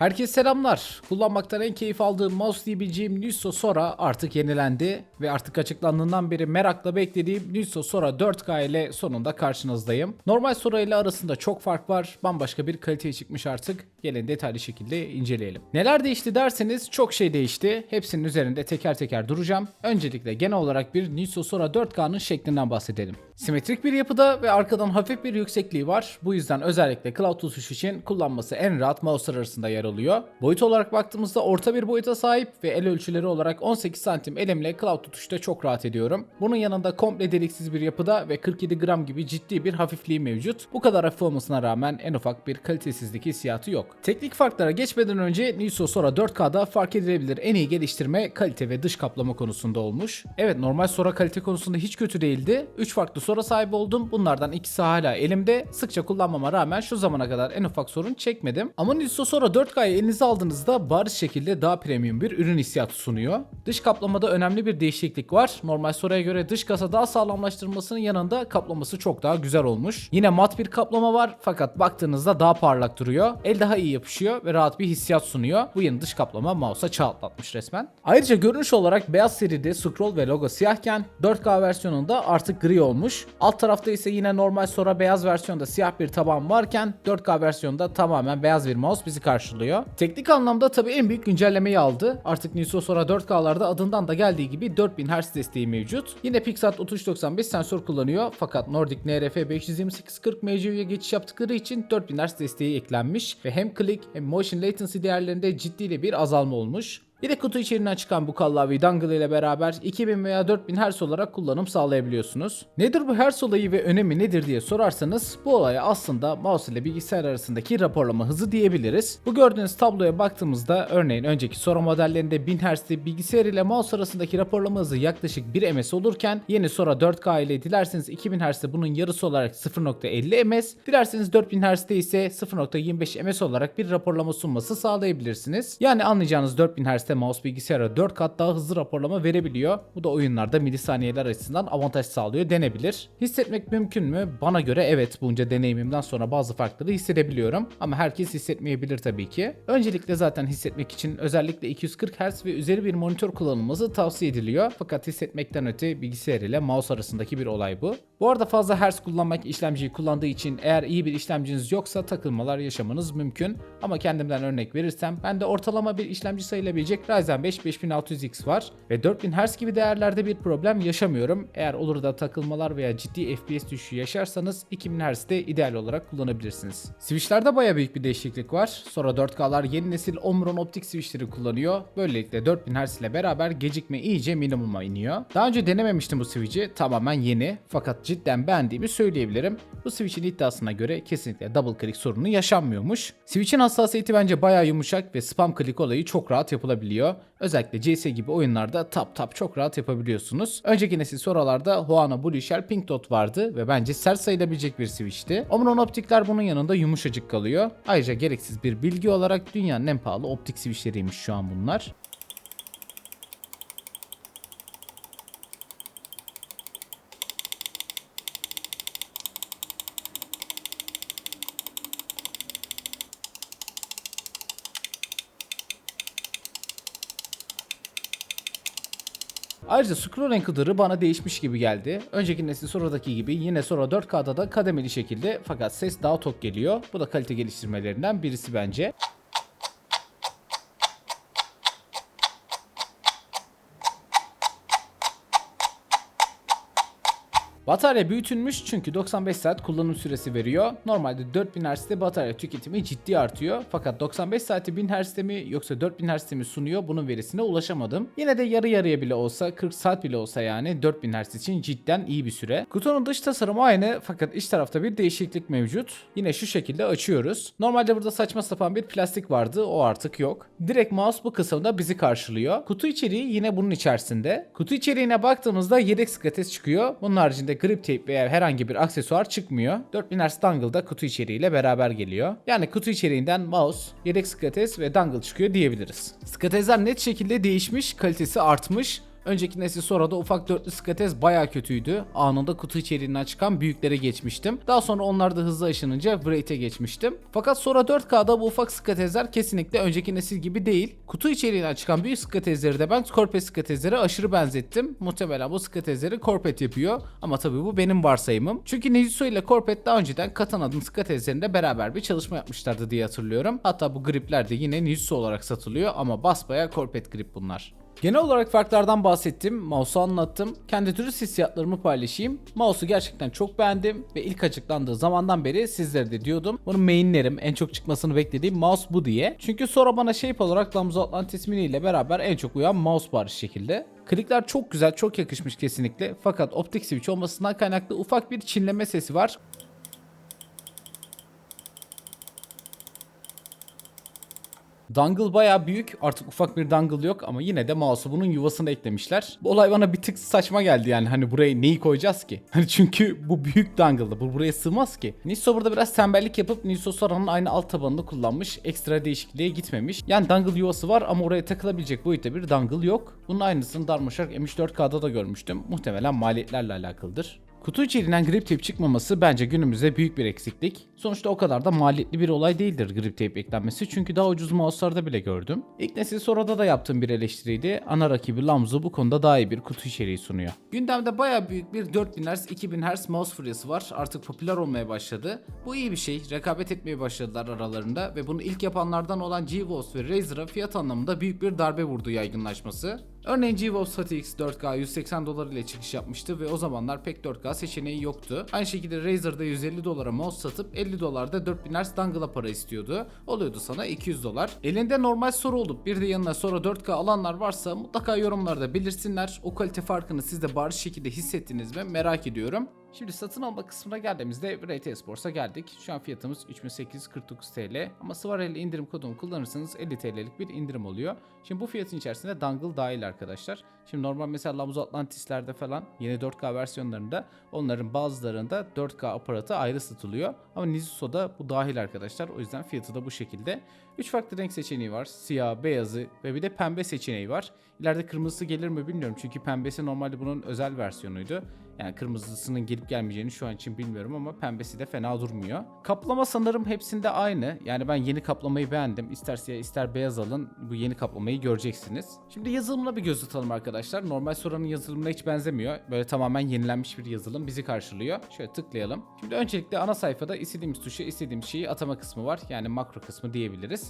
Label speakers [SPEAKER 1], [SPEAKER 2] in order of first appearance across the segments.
[SPEAKER 1] Herkese selamlar. Kullanmaktan en keyif aldığım mouse diyebileceğim Nuso Sora artık yenilendi ve artık açıklandığından beri merakla beklediğim Nuso Sora 4K ile sonunda karşınızdayım. Normal Sora ile arasında çok fark var. Bambaşka bir kaliteye çıkmış artık. Gelin detaylı şekilde inceleyelim. Neler değişti derseniz çok şey değişti. Hepsinin üzerinde teker teker duracağım. Öncelikle genel olarak bir Nuso Sora 4K'nın şeklinden bahsedelim. Simetrik bir yapıda ve arkadan hafif bir yüksekliği var. Bu yüzden özellikle cloud tutuş için kullanması en rahat mouse'lar arasında yer alıyor. Boyut olarak baktığımızda orta bir boyuta sahip ve el ölçüleri olarak 18 santim elimle cloud tutuşta çok rahat ediyorum. Bunun yanında komple deliksiz bir yapıda ve 47 gram gibi ciddi bir hafifliği mevcut. Bu kadar hafif olmasına rağmen en ufak bir kalitesizlik hissiyatı yok. Teknik farklara geçmeden önce Niso Sora 4K'da fark edilebilir en iyi geliştirme kalite ve dış kaplama konusunda olmuş. Evet normal Sora kalite konusunda hiç kötü değildi. 3 farklı Sora sahibi oldum. Bunlardan ikisi hala elimde. Sıkça kullanmama rağmen şu zamana kadar en ufak sorun çekmedim. Ama Niso Sora 4K'yı elinize aldığınızda bariz şekilde daha premium bir ürün hissiyatı sunuyor. Dış kaplamada önemli bir değişiklik var. Normal Sora'ya göre dış kasa daha sağlamlaştırmasının yanında kaplaması çok daha güzel olmuş. Yine mat bir kaplama var fakat baktığınızda daha parlak duruyor. El daha iyi yapışıyor ve rahat bir hissiyat sunuyor. Bu yeni dış kaplama mouse'a çağ resmen. Ayrıca görünüş olarak beyaz seride scroll ve logo siyahken 4K versiyonunda artık gri olmuş. Alt tarafta ise yine normal Sora beyaz versiyonda siyah bir taban varken 4K versiyonda tamamen beyaz bir mouse bizi karşılıyor. Teknik anlamda tabii en büyük güncellemeyi aldı. Artık Niso Sora 4K'larda adından da geldiği gibi 4000 Hz desteği mevcut. Yine Pixart 3395 sensör kullanıyor fakat Nordic NRF 52840 MCU'ya geçiş yaptıkları için 4000 Hz desteği eklenmiş ve hem click hem motion latency değerlerinde ciddi bir azalma olmuş. Bir de kutu içeriğinden çıkan bu kallavi dongle ile beraber 2000 veya 4000 Hz olarak kullanım sağlayabiliyorsunuz. Nedir bu Hz olayı ve önemi nedir diye sorarsanız bu olaya aslında mouse ile bilgisayar arasındaki raporlama hızı diyebiliriz. Bu gördüğünüz tabloya baktığımızda örneğin önceki Sora modellerinde 1000 Hz'de bilgisayar ile mouse arasındaki raporlama hızı yaklaşık 1 ms olurken yeni Sora 4K ile dilerseniz 2000 Hz'de bunun yarısı olarak 0.50 ms, dilerseniz 4000 Hz'de ise 0.25 ms olarak bir raporlama sunması sağlayabilirsiniz. Yani anlayacağınız 4000 Hz'de mouse bilgisayara 4 kat daha hızlı raporlama verebiliyor. Bu da oyunlarda milisaniyeler açısından avantaj sağlıyor denebilir. Hissetmek mümkün mü? Bana göre evet bunca deneyimimden sonra bazı farkları hissedebiliyorum. Ama herkes hissetmeyebilir tabii ki. Öncelikle zaten hissetmek için özellikle 240 Hz ve üzeri bir monitör kullanılması tavsiye ediliyor. Fakat hissetmekten öte bilgisayar ile mouse arasındaki bir olay bu. Bu arada fazla Hz kullanmak işlemciyi kullandığı için eğer iyi bir işlemciniz yoksa takılmalar yaşamanız mümkün. Ama kendimden örnek verirsem ben de ortalama bir işlemci sayılabilecek Ryzen 5 5600X var ve 4000 Hz gibi değerlerde bir problem yaşamıyorum. Eğer olur da takılmalar veya ciddi FPS düşüşü yaşarsanız 2000 Hz'de ideal olarak kullanabilirsiniz. Switchlerde baya büyük bir değişiklik var. Sonra 4K'lar yeni nesil Omron optik switchleri kullanıyor. Böylelikle 4000 Hz ile beraber gecikme iyice minimuma iniyor. Daha önce denememiştim bu switch'i. Tamamen yeni fakat cidden beğendiğimi söyleyebilirim. Bu switch'in iddiasına göre kesinlikle double click sorunu yaşanmıyormuş. Switch'in hassasiyeti bence baya yumuşak ve spam click olayı çok rahat yapılabiliyor. Özellikle CS gibi oyunlarda tap tap çok rahat yapabiliyorsunuz. Önceki nesil soralarda Huana Blue Shell Pink Dot vardı ve bence sert sayılabilecek bir switch'ti. Omron optikler bunun yanında yumuşacık kalıyor. Ayrıca gereksiz bir bilgi olarak dünyanın en pahalı optik switchleriymiş şu an bunlar. Ayrıca scroll encoder'ı bana değişmiş gibi geldi. Önceki nesil Sora'daki gibi yine Sora 4K'da da kademeli şekilde fakat ses daha tok geliyor. Bu da kalite geliştirmelerinden birisi bence. Batarya büyütülmüş çünkü 95 saat kullanım süresi veriyor. Normalde 4000 Hz'de batarya tüketimi ciddi artıyor. Fakat 95 saati 1000 Hz'de mi yoksa 4000 Hz'de mi sunuyor bunun verisine ulaşamadım. Yine de yarı yarıya bile olsa 40 saat bile olsa yani 4000 Hz için cidden iyi bir süre. Kutunun dış tasarımı aynı fakat iç tarafta bir değişiklik mevcut. Yine şu şekilde açıyoruz. Normalde burada saçma sapan bir plastik vardı o artık yok. Direkt mouse bu kısımda bizi karşılıyor. Kutu içeriği yine bunun içerisinde. Kutu içeriğine baktığımızda yedek skates çıkıyor. Bunun haricinde grip tape veya herhangi bir aksesuar çıkmıyor. 4000 Hz dongle da kutu içeriğiyle beraber geliyor. Yani kutu içeriğinden mouse, yedek skates ve dongle çıkıyor diyebiliriz. Skatesler net şekilde değişmiş, kalitesi artmış. Önceki nesil Sora'da ufak dörtlü skatez baya kötüydü. Anında kutu içeriğinden çıkan büyüklere geçmiştim. Daha sonra onlar da hızlı aşınınca Wraith'e geçmiştim. Fakat Sora 4K'da bu ufak skatezler kesinlikle önceki nesil gibi değil. Kutu içeriğinden çıkan büyük skatezleri de ben Corpet skatezlere aşırı benzettim. Muhtemelen bu skatezleri Corpet yapıyor. Ama tabii bu benim varsayımım. Çünkü Nejutsu ile Corpet daha önceden Katana'nın skatezlerinde beraber bir çalışma yapmışlardı diye hatırlıyorum. Hatta bu gripler de yine Nejutsu olarak satılıyor ama basbaya Corpet grip bunlar. Genel olarak farklardan bahsettim, mouse'u anlattım. Kendi dürüst hissiyatlarımı paylaşayım. Mouse'u gerçekten çok beğendim ve ilk açıklandığı zamandan beri sizlere de diyordum. Bunu mainlerim, en çok çıkmasını beklediğim mouse bu diye. Çünkü sonra bana shape olarak Lamzo Atlantis Mini ile beraber en çok uyan mouse bariz şekilde. Klikler çok güzel, çok yakışmış kesinlikle. Fakat optik switch olmasından kaynaklı ufak bir çinleme sesi var. Dangle baya büyük. Artık ufak bir dangle yok ama yine de mouse'u bunun yuvasına eklemişler. Bu olay bana bir tık saçma geldi yani. Hani buraya neyi koyacağız ki? Hani çünkü bu büyük dangle'da. Bu buraya sığmaz ki. Niso burada biraz tembellik yapıp Niso Sora'nın aynı alt tabanını kullanmış. Ekstra değişikliğe gitmemiş. Yani dangle yuvası var ama oraya takılabilecek boyutta bir dangle yok. Bunun aynısını Darmshark M3 da görmüştüm. Muhtemelen maliyetlerle alakalıdır. Kutu içeriğinden grip tape çıkmaması bence günümüzde büyük bir eksiklik. Sonuçta o kadar da maliyetli bir olay değildir grip tape eklenmesi çünkü daha ucuz mouse'larda bile gördüm. İlk nesil Sora'da da yaptığım bir eleştiriydi. Ana rakibi Lamzo bu konuda daha iyi bir kutu içeriği sunuyor. Gündemde baya büyük bir 4000 Hz 2000 Hz mouse furyası var. Artık popüler olmaya başladı. Bu iyi bir şey. Rekabet etmeye başladılar aralarında ve bunu ilk yapanlardan olan GeForce ve Razer'a fiyat anlamında büyük bir darbe vurdu yaygınlaşması. Örneğin GeForce HTX 4K 180 dolar ile çıkış yapmıştı ve o zamanlar pek 4K seçeneği yoktu. Aynı şekilde Razer'da 150 dolara mouse satıp 50 dolarda 4000 Hz dongle'a para istiyordu. Oluyordu sana 200 dolar. Elinde normal soru olup bir de yanına sonra 4K alanlar varsa mutlaka yorumlarda belirsinler. O kalite farkını siz de bariz şekilde hissettiniz mi merak ediyorum. Şimdi satın alma kısmına geldiğimizde RT Esports'a geldik. Şu an fiyatımız 3849 TL ama Svara ile indirim kodunu kullanırsanız 50 TL'lik bir indirim oluyor. Şimdi bu fiyatın içerisinde dangle dahil arkadaşlar. Şimdi normal mesela Lamzo Atlantis'lerde falan yeni 4K versiyonlarında onların bazılarında 4K aparatı ayrı satılıyor. Ama Nizuso'da bu dahil arkadaşlar. O yüzden fiyatı da bu şekilde. 3 farklı renk seçeneği var. Siyah, beyazı ve bir de pembe seçeneği var. İleride kırmızısı gelir mi bilmiyorum. Çünkü pembesi normalde bunun özel versiyonuydu. Yani kırmızısının gelip gelmeyeceğini şu an için bilmiyorum ama pembesi de fena durmuyor. Kaplama sanırım hepsinde aynı. Yani ben yeni kaplamayı beğendim. İster siyah ister beyaz alın. Bu yeni kaplamayı göreceksiniz. Şimdi yazılımına bir göz atalım arkadaşlar. Normal Sora'nın yazılımına hiç benzemiyor. Böyle tamamen yenilenmiş bir yazılım bizi karşılıyor. Şöyle tıklayalım. Şimdi öncelikle ana sayfada istediğimiz tuşa istediğimiz şeyi atama kısmı var. Yani makro kısmı diyebiliriz.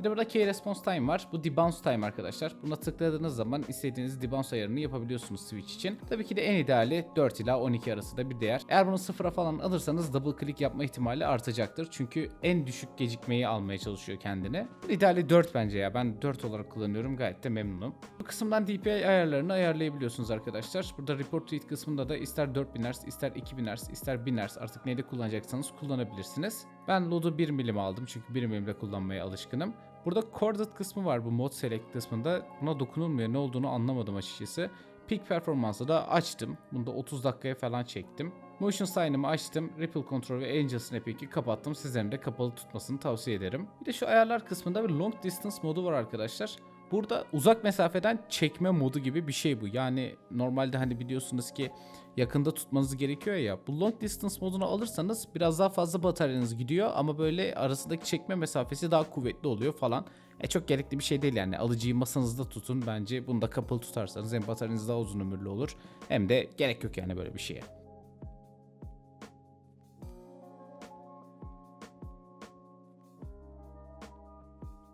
[SPEAKER 1] Bir de burada key response time var. Bu debounce time arkadaşlar. Buna tıkladığınız zaman istediğiniz debounce ayarını yapabiliyorsunuz switch için. Tabii ki de en ideali 4 ila 12 arası da bir değer. Eğer bunu sıfıra falan alırsanız double click yapma ihtimali artacaktır. Çünkü en düşük gecikmeyi almaya çalışıyor kendine. İdeali 4 bence ya. Ben 4 olarak kullanıyorum. Gayet de memnunum. Bu kısımdan DPI ayarlarını ayarlayabiliyorsunuz arkadaşlar. Burada report tweet kısmında da ister 4000 Hz, ister 2000 Hz, ister 1000 Hz artık neyde kullanacaksanız kullanabilirsiniz. Ben load'u 1 milim aldım çünkü 1 milimle kullanmaya alışkınım. Burada corded kısmı var bu mod select kısmında. Buna dokunulmuyor. Ne olduğunu anlamadım açıkçası. Peak Performance'ı da açtım. Bunu da 30 dakikaya falan çektim. Motion Sign'ımı açtım. Ripple Control ve Angel Snapping'i kapattım. Sizlerin de kapalı tutmasını tavsiye ederim. Bir de şu ayarlar kısmında bir Long Distance modu var arkadaşlar. Burada uzak mesafeden çekme modu gibi bir şey bu. Yani normalde hani biliyorsunuz ki yakında tutmanız gerekiyor ya. Bu long distance modunu alırsanız biraz daha fazla bataryanız gidiyor ama böyle arasındaki çekme mesafesi daha kuvvetli oluyor falan. E çok gerekli bir şey değil yani. Alıcıyı masanızda tutun. Bence bunu da kapalı tutarsanız hem bataryanız daha uzun ömürlü olur hem de gerek yok yani böyle bir şeye.